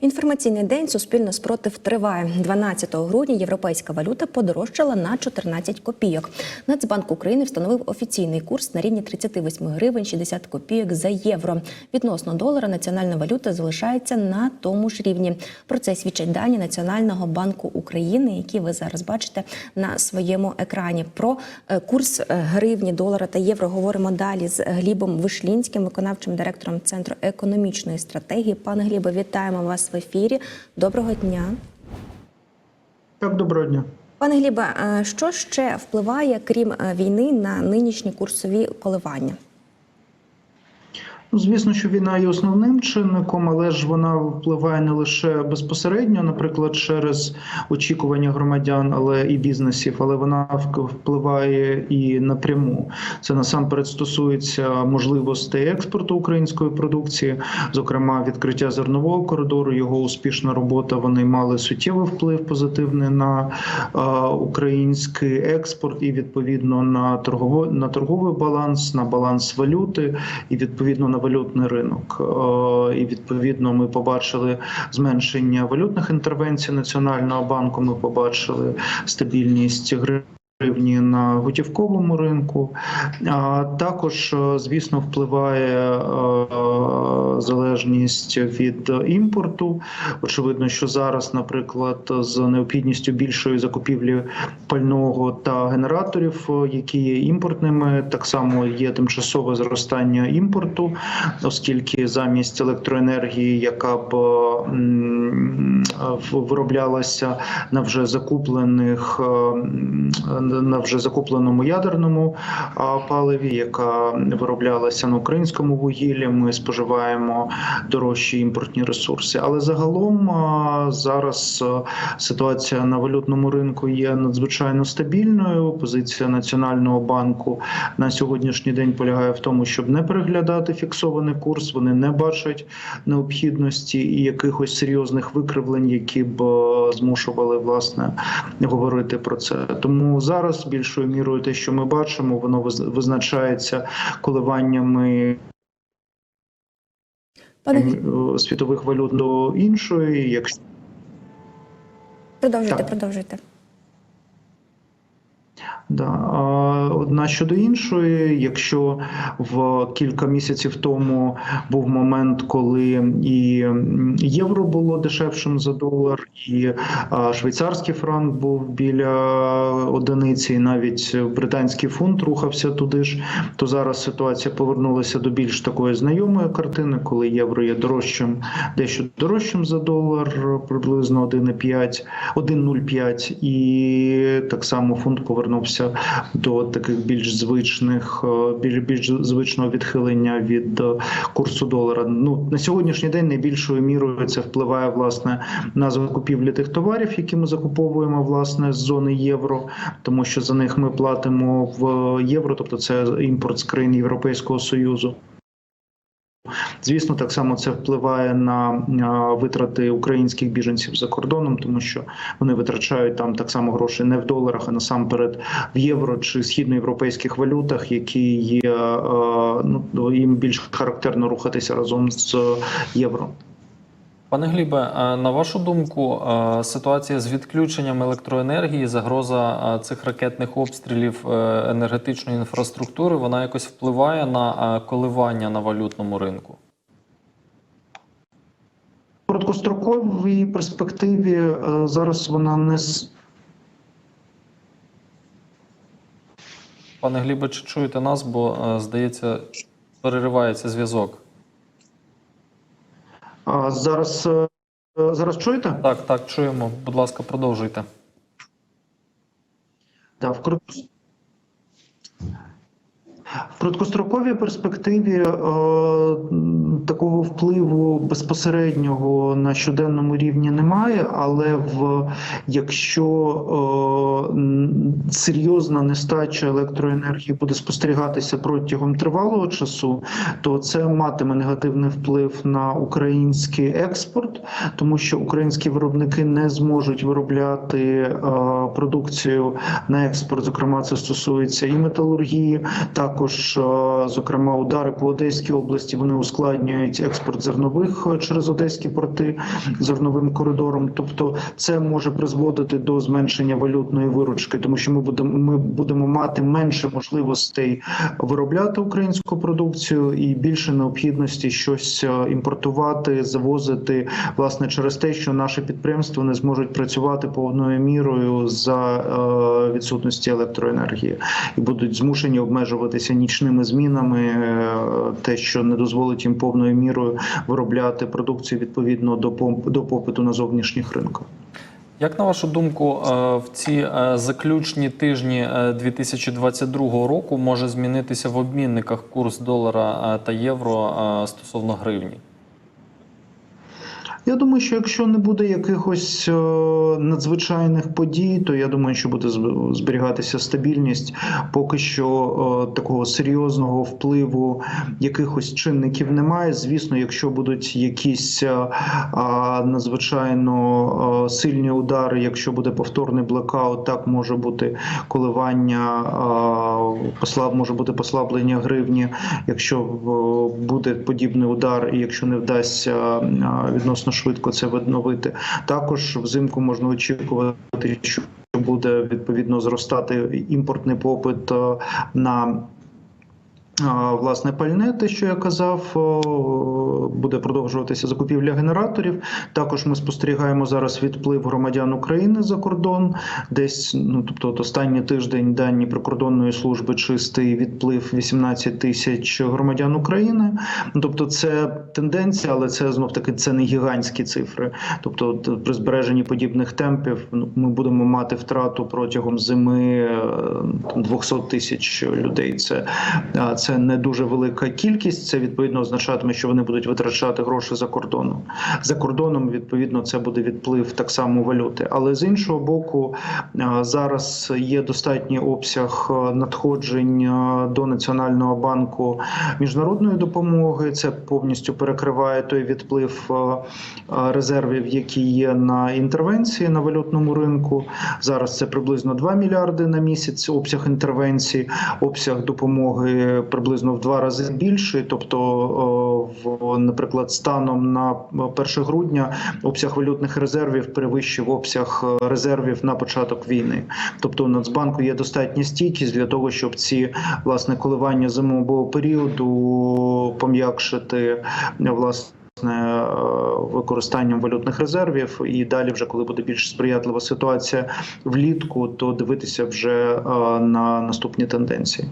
Інформаційний день Суспільно спротив триває. 12 грудня європейська валюта подорожчала на 14 копійок. Нацбанк України встановив офіційний курс на рівні 38 гривень 60 копійок за євро. Відносно долара національна валюта залишається на тому ж рівні. Про це свідчать дані Національного банку України, які ви зараз бачите на своєму екрані. Про е, курс е, гривні, долара та євро говоримо далі з Глібом Вишлінським, виконавчим директором Центру економічної стратегії. Пане Глібе, вітаємо вас в ефірі. Доброго дня. Так, доброго дня. Пане Глібе, що ще впливає, крім е, війни, на нинішні курсові коливання? Ну, звісно, що війна є основним чинником, але ж вона впливає не лише безпосередньо, наприклад, через очікування громадян, але і бізнесів, але вона впливає і напряму. Це насамперед стосується можливостей експорту української продукції, зокрема відкриття зернового коридору, його успішна робота. Вони мали суттєвий вплив позитивний на український експорт і відповідно на торгово на торговий баланс, на баланс валюти і відповідно на валютний ринок. Е, І відповідно ми побачили зменшення валютних інтервенцій Національного банку. Ми побачили стабільність гривні на готівковому ринку. А також, е, звісно, впливає е, залежність від імпорту. Очевидно, що зараз, наприклад, з необхідністю більшої закупівлі пального та генераторів, е, які є імпортними, так само є тимчасове зростання імпорту, оскільки замість електроенергії, яка б вироблялася на вже закуплених на вже закупленому ядерному паливі, яка вироблялася на українському вугіллі. Ми споживаємо дорожчі імпортні ресурси. Але загалом зараз ситуація на валютному ринку є надзвичайно стабільною. Позиція Національного банку на сьогоднішній день полягає в тому, щоб не переглядати фіксований курс. Вони не бачать необхідності і якихось серйозних викривлень, які б змушували власне говорити про це. Тому зараз більшою мірою те, що ми бачимо, воно визначається коливаннями Пане е, світових валют до іншої. Якщо продовжуйте, так. продовжуйте. Да. Одна щодо іншої, якщо в кілька місяців тому був момент, коли і євро було дешевшим за долар, і швейцарський франк був біля одиниці, і навіть британський фунт рухався туди ж, то зараз ситуація повернулася до більш такої знайомої картини, коли євро є дорожчим, дещо дорожчим за долар, приблизно 1,5, 1,05, і так само фунт повернувся до таких більш звичних, е, більш більш звичного відхилення від е, курсу долара. Ну на сьогоднішній день найбільшою мірою це впливає власне на закупівлі тих товарів, які ми закуповуємо власне з зони євро, тому що за них ми платимо в євро, тобто це імпорт з країн Європейського союзу. Звісно, так само це впливає на е, витрати українських біженців за кордоном, тому що вони витрачають там так само гроші не в доларах, а насамперед в євро чи східноєвропейських валютах, які є е, ну їм більш характерно рухатися разом з євро. Пане Глібе, на вашу думку, е, ситуація з відключенням електроенергії, загроза е, цих ракетних обстрілів е, енергетичної інфраструктури, вона якось впливає на е, коливання на валютному ринку? Короткостроковій перспективі е, зараз вона не Пане Глібе, чи чуєте нас? Бо е, здається, переривається зв'язок. зараз е, зараз чуєте? Так, так, чуємо. Будь ласка, продовжуйте. Да, в. В короткостроковій перспективі е, такого впливу безпосереднього на щоденному рівні немає, але в якщо е, серйозна нестача електроенергії буде спостерігатися протягом тривалого часу, то це матиме негативний вплив на український експорт, тому що українські виробники не зможуть виробляти е, продукцію на експорт. Зокрема, це стосується і металургії, також також, е, зокрема, удари по Одеській області вони ускладнюють експорт зернових е, через одеські порти зерновим коридором. Тобто, це може призводити до зменшення валютної виручки, тому що ми будемо ми будемо мати менше можливостей виробляти українську продукцію і більше необхідності щось е, імпортувати, завозити власне через те, що наші підприємства не зможуть працювати повною мірою за відсутності електроенергії і будуть змушені обмежуватися нічними змінами, е, те, що не дозволить їм повною мірою виробляти продукцію відповідно до попиту на зовнішніх ринках. Як на вашу думку, е, в ці е, заключні тижні е, 2022 року може змінитися в обмінниках курс долара та євро стосовно гривні? Я думаю, що якщо не буде якихось е, надзвичайних подій, то я думаю, що буде зберігатися стабільність. Поки що е, такого серйозного впливу якихось чинників немає. Звісно, якщо будуть якісь е, надзвичайно сильні удари, якщо буде повторний блекаут, так може бути коливання послаб, може бути послаблення гривні. Якщо буде подібний удар, і якщо не вдасться е, відносно швидко це відновити, також взимку можна очікувати, що буде відповідно зростати імпортний попит е, на. Власне, пальне, те, що я казав, буде продовжуватися закупівля генераторів. Також ми спостерігаємо зараз відплив громадян України за кордон. Десь, ну тобто, от останній тиждень дані прикордонної служби чистий відплив 18 тисяч громадян України. Тобто, це тенденція, але це знов таки це не гігантські цифри. Тобто, от, при збереженні подібних темпів ну, ми будемо мати втрату протягом зими е, 200 тисяч людей. Це а, це не дуже велика кількість. Це відповідно означатиме, що вони будуть витрачати гроші за кордоном. За кордоном відповідно це буде відплив так само валюти. Але з іншого боку, зараз є достатній обсяг а, надходжень до національного банку міжнародної допомоги. Це повністю перекриває той відплив резервів, які є на інтервенції на валютному ринку. Зараз це приблизно 2 мільярди на місяць. Обсяг інтервенцій, обсяг допомоги приблизно в два рази більший. Тобто, в наприклад, станом на 1 грудня обсяг валютних резервів перевищив обсяг е, резервів на початок війни. Тобто, у Нацбанку є достатня стійкість для того, щоб ці власне коливання зимового періоду пом'якшити власне. е, Використанням валютних резервів, і далі, вже коли буде більш сприятлива ситуація влітку, то дивитися вже е, на наступні тенденції.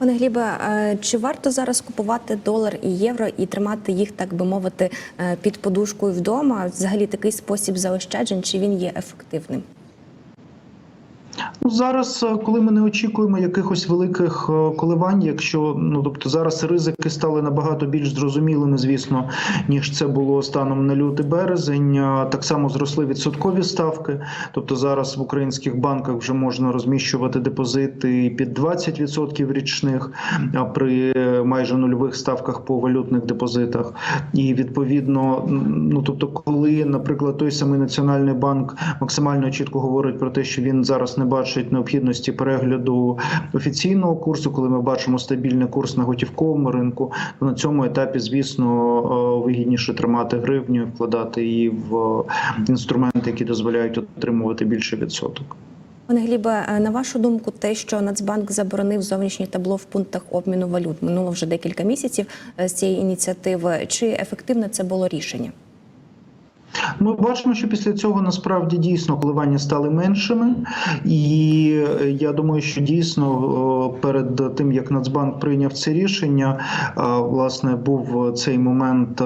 Пане Глібе, чи варто зараз купувати долар і євро і тримати їх, так би мовити, е, під подушкою вдома? Взагалі такий спосіб заощаджень, чи він є ефективним? Ну, зараз, е, коли ми не очікуємо якихось великих е, коливань, якщо ну тобто зараз ризики стали набагато більш зрозумілими, звісно, ніж це було станом на лютий березень. Так само зросли відсоткові ставки. Тобто зараз в українських банках вже можна розміщувати депозити під 20% річних, а при е, майже нульових ставках по валютних депозитах. І відповідно, ну тобто, коли, наприклад, той самий національний банк максимально чітко говорить про те, що він зараз не бачить необхідності перегляду офіційного курсу, коли ми бачимо стабільний курс на готівковому ринку, то на цьому етапі, звісно, е, вигідніше тримати гривню, вкладати її в інструменти, які дозволяють отримувати більше відсоток. Пане Глібе, на вашу думку, те, що Нацбанк заборонив зовнішнє табло в пунктах обміну валют, минуло вже декілька місяців е, з цієї ініціативи. Чи ефективне це було рішення? Ми бачимо, що після цього насправді дійсно коливання стали меншими, і е, я думаю, що дійсно е, перед тим як Нацбанк прийняв це рішення, е, власне був цей момент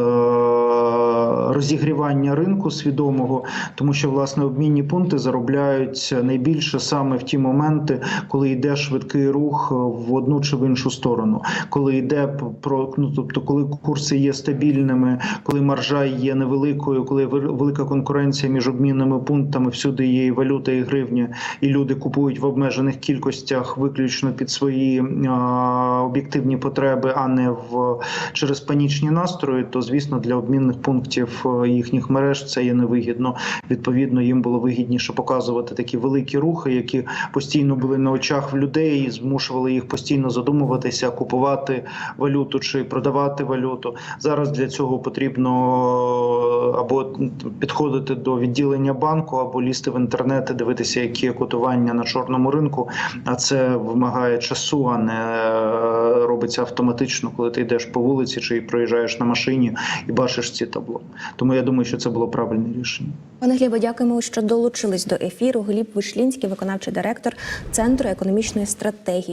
розігрівання ринку свідомого, тому що власне обмінні пункти заробляють найбільше саме в ті моменти, коли йде швидкий рух в одну чи в іншу сторону, коли йде про ну, тобто, коли курси є стабільними, коли маржа є невеликою, коли вел- велика конкуренція між обмінними пунктами, всюди є і валюта, і гривня, і люди купують в обмежених кількостях виключно під свої а, об'єктивні потреби, а не в через панічні настрої. То звісно для обмінних пунктів е, їхніх мереж це є невигідно. Відповідно, їм було вигідніше показувати такі великі рухи, які постійно були на очах в людей, і змушували їх постійно задумуватися, купувати валюту чи продавати валюту. Зараз для цього потрібно е, або підходити до відділення банку, або лізти в інтернет і дивитися, які котування на чорному ринку. А це вимагає часу, а не е, робиться автоматично, коли ти йдеш по вулиці чи проїжджаєш на машині і бачиш ці табло. Тому я думаю, що це було правильне рішення. Пане Глібо, дякуємо, що долучились до ефіру. Гліб Вишлінський, виконавчий директор Центру економічної стратегії.